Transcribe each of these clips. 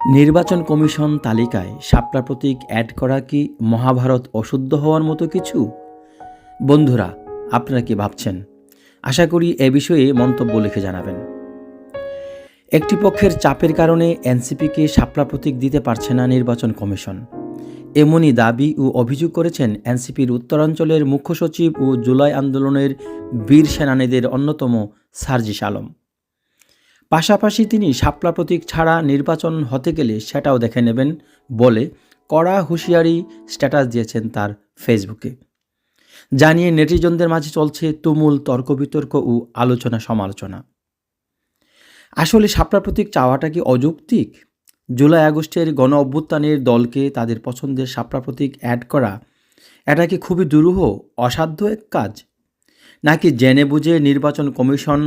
নির্বাচন কমিশন তালিকায় শাপলা প্রতীক অ্যাড করা কি মহাভারত অশুদ্ধ হওয়ার মতো কিছু? বন্ধুরা, আপনারা কি ভাবছেন? আশা করি এ বিষয়ে মন্তব্য লিখে জানাবেন। একটি পক্ষের চাপের কারণে এনসিপিকে শাপলা প্রতীক দিতে পারছে না নির্বাচন কমিশন। এমনই দাবি ও অভিযোগ করেছেন এনসিপির উত্তরাঞ্চলের মুখ্য সচিব ও জুলাই আন্দোলনের বীর সেনানীদের অন্যতম সার্জিস আলম। পাশাপাশি তিনি শাপলা প্রতীক ছাড়া নির্বাচন হতে গেলে সেটাও দেখে নেবেন বলে কড়া হুঁশিয়ারি স্ট্যাটাস দিয়েছেন তার ফেসবুকে। জানিয়ে নেটিজনদের মাঝে চলছে তুমুল তর্ক বিতর্ক ও আলোচনা সমালোচনা। আসলে শাপলা প্রতীক চাওয়াটা কি অযৌক্তিক? জুলাই আগস্টের গণ অভ্যুত্থানের দলকে তাদের পছন্দের শাপলা প্রতীক অ্যাড করা, এটা কি খুবই দুরূহ, অসাধ্য এক কাজ? নাকি জেনে বুঝে নির্বাচন কমিশন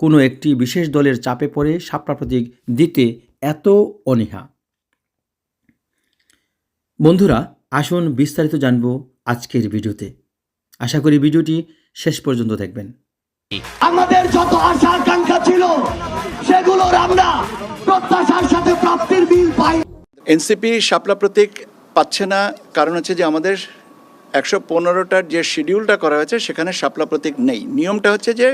কোনো একটি বিশেষ দলের চাপে পড়ে শাপলা প্রতীক দিতে এত অনীহা। বন্ধুরা আসুন বিস্তারিত জানব আজকের ভিডিওতে। আশা করি ভিডিওটি শেষ পর্যন্ত দেখবেন। আমাদের যত আশা আকাঙ্ক্ষা ছিল সেগুলোর আমরা প্রত্যাশার সাথে প্রাপ্তির বিল পাই। এনসিপি শাপলা প্রতীক পাচ্ছে না কারণ হচ্ছে যে আমাদের একশো পনেরোটার যে শিডিউলটা করা হয়েছে সেখানে শাপলা প্রতীক নেই। নিয়মটা হচ্ছে যে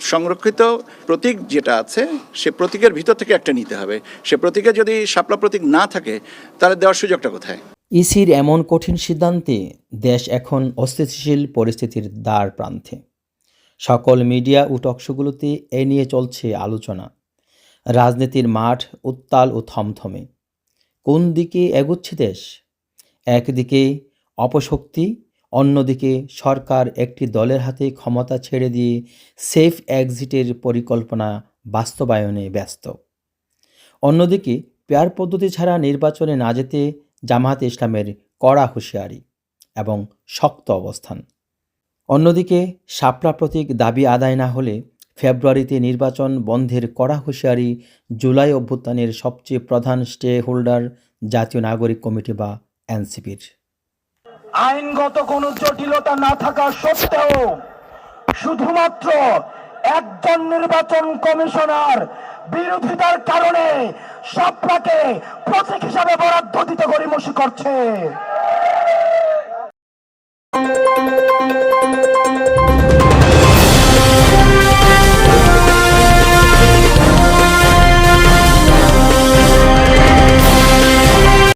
সংরক্ষিত প্রতীক যেটা আছে, সে প্রতীকের ভিতর থেকে একটা নিতে হবে। সে প্রতীকে যদি শাপলা প্রতীক না থাকে, তাহলে দেওয়ার সুযোগটা কোথায়? ইসির এমন কঠিন সিদ্ধান্তে দেশ এখন অস্থিতিশীল পরিস্থিতির দ্বার প্রান্তে। সকল মিডিয়া ও টকশোগুলোতে এ নিয়ে চলছে আলোচনা। রাজনীতির মাঠ উত্তাল ও থমথমে। কোন দিকে এগুচ্ছে দেশ? একদিকে অপশক্তি অন্যদিকে সরকার একটি দলের হাতে ক্ষমতা ছেড়ে দিয়ে সেফ এক্সিটের পরিকল্পনা বাস্তবায়নে ব্যস্ত। অন্যদিকে পেয়ার পদ্ধতি ছাড়া নির্বাচনে না যেতে জামায়াত ইসলামের কড়া হুঁশিয়ারি এবং শক্ত অবস্থান। অন্যদিকে শাপলা প্রতীক দাবি আদায় না হলে ফেব্রুয়ারিতে নির্বাচন বন্ধের কড়া হুঁশিয়ারি জুলাই অভ্যুত্থানের সবচেয়ে প্রধান স্টে হোল্ডার জাতীয় নাগরিক কমিটি বা এনসিপির। আইনগত কোনো জটিলতা না থাকা সত্ত্বেও শুধুমাত্র একজন নির্বাচন কমিশনার বিরোধিতার কারণে সবটাকে প্রতীক হিসাবে বরাদ্দ দিতে গড়িমসি করছে।